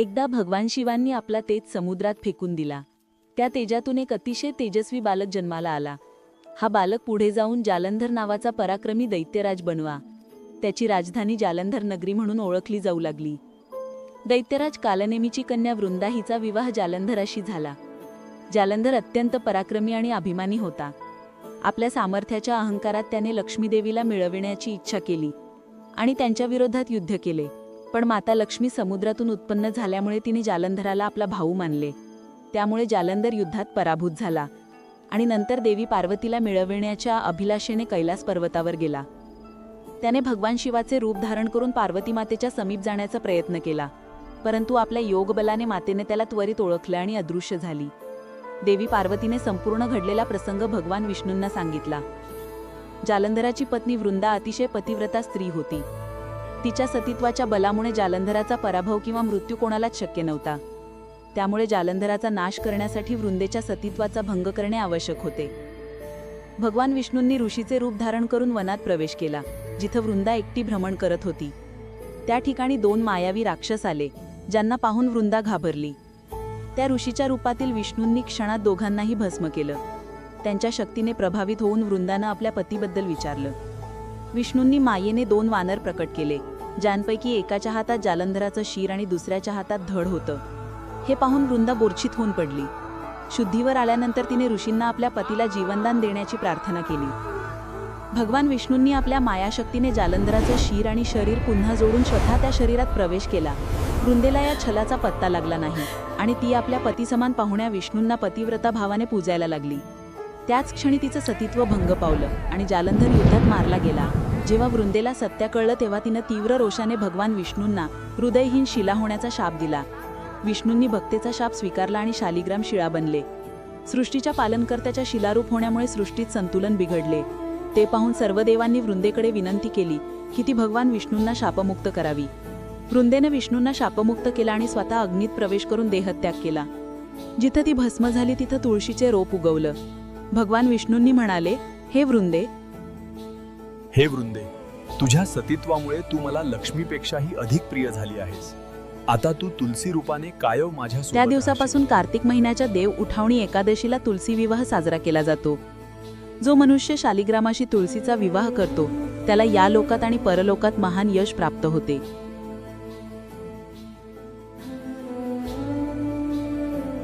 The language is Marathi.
एकदा भगवान शिवांनी आपला तेज समुद्रात फेकून दिला. त्या तेजातून एक अतिशय तेजस्वी बालक जन्माला आला. हा बालक पुढे जाऊन जालंधर नावाचा पराक्रमी दैत्यराज बनवा. त्याची राजधानी जालंधर नगरी म्हणून ओळखली जाऊ लागली. दैत्यराज कालनेमीची कन्या वृंदा हिचा विवाह जालंधराशी झाला. जालंधर अत्यंत पराक्रमी आणि अभिमानी होता. आपल्या सामर्थ्याच्या अहंकारात त्याने लक्ष्मीदेवीला मिळविण्याची इच्छा केली आणि त्यांच्या विरोधात युद्ध केले. पण माता लक्ष्मी समुद्रातून उत्पन्न झाल्यामुळे तिने जालंधराला आपला भाऊ मानले. त्यामुळे जालंधर युद्धात पराभूत झाला आणि नंतर देवी पार्वतीला मिळविण्याच्या अभिलाषेने कैलास पर्वतावर गेला. त्याने भगवान शिवाचे रूप धारण करून पार्वती मातेच्या समीप जाण्याचा प्रयत्न केला परंतु आपल्या योगबलाने मातेने त्याला त्वरित ओळखलं आणि अदृश्य झाली. देवी पार्वतीने संपूर्ण घडलेला प्रसंग भगवान विष्णूंना सांगितला. जालंधराची पत्नी वृंदा अतिशय पतिव्रता स्त्री होती. तिच्या सतीत्वाच्या बलामुळे जालंधराचा पराभव किंवा मृत्यू कोणालाच शक्य नव्हता. त्यामुळे जालंधराचा नाश करण्यासाठी वृंदेच्या सतीत्वाचा भंग करणे आवश्यक होते. भगवान विष्णूंनी ऋषीचे रूप धारण करून वनात प्रवेश केला जिथं वृंदा एकटी भ्रमण करत होती. त्या ठिकाणी दोन मायावी राक्षस आले ज्यांना पाहून वृंदा घाबरली. त्या ऋषीच्या रूपातील विष्णूंनी क्षणात दोघांनाही भस्म केलं. त्यांच्या शक्तीने प्रभावित होऊन वृंदानं आपल्या पतीबद्दल विचारलं. विष्णूंनी मायेने दोन वानर प्रकट केले ज्यांपैकी एकाच्या हातात जालंधराचं शीर आणि दुसऱ्याच्या हातात धड होतं. हे पाहून वृंदा बोर्छित होऊन पडली. शुद्धीवर आल्यानंतर तिने ऋषींना आपल्या पतीला जीवनदान देण्याची प्रार्थना केली. भगवान विष्णूंनी आपल्या मायाशक्तीने जालंधराचं शीर आणि शरीर पुन्हा जोडून स्वतः त्या शरीरात प्रवेश केला. वृंदेला या छलाचा पत्ता लागला नाही आणि ती आपल्या पतीसमान पाहुण्या विष्णूंना पतिव्रता भावाने पूजायला लागली. त्याच क्षणी तिचं सतीत्व भंग पावलं आणि जालंधर युद्धात मारला गेला. जेव्हा वृंदेला सत्य कळलं तेव्हा तिनं तीव्र रोषाने भगवान विष्णूंना हृदयहीन शिला होण्याचा शाप दिला. विष्णूंनी भक्तेचा शाप स्वीकारला आणि शालिग्राम शिळा बनले. सृष्टीच्या पालनकर्त्याच्या शिलारूप होण्यामुळे सृष्टीत संतुलन बिघडले. ते पाहून सर्व देवांनी वृंदेकडे विनंती केली की ती भगवान विष्णूंना शापमुक्त करावी. वृंदेनं विष्णूंना शापमुक्त केला आणि स्वतः अग्नीत प्रवेश करून देहत्याग केला. जिथं ती भस्म झाली तिथं तुळशीचे रोप उगवलं. भगवान विष्णूंनी म्हणाले हे वृंदे हे वृंदे तुझ्या सतीत्वामुळे तू मला लक्ष्मीपेक्षाही अधिक प्रिय झाली आहेस. आता तू तुलसी रूपाने कायव माझ्या त्या दिवसापासून कार्तिक महिन्याच्या देव उठावणी एकादशीला तुलसी विवाह साजरा केला जातो. जो मनुष्य शालिग्रामाशी तुळशीचा विवाह करतो त्याला या लोकात आणि परलोकात महान यश प्राप्त होते.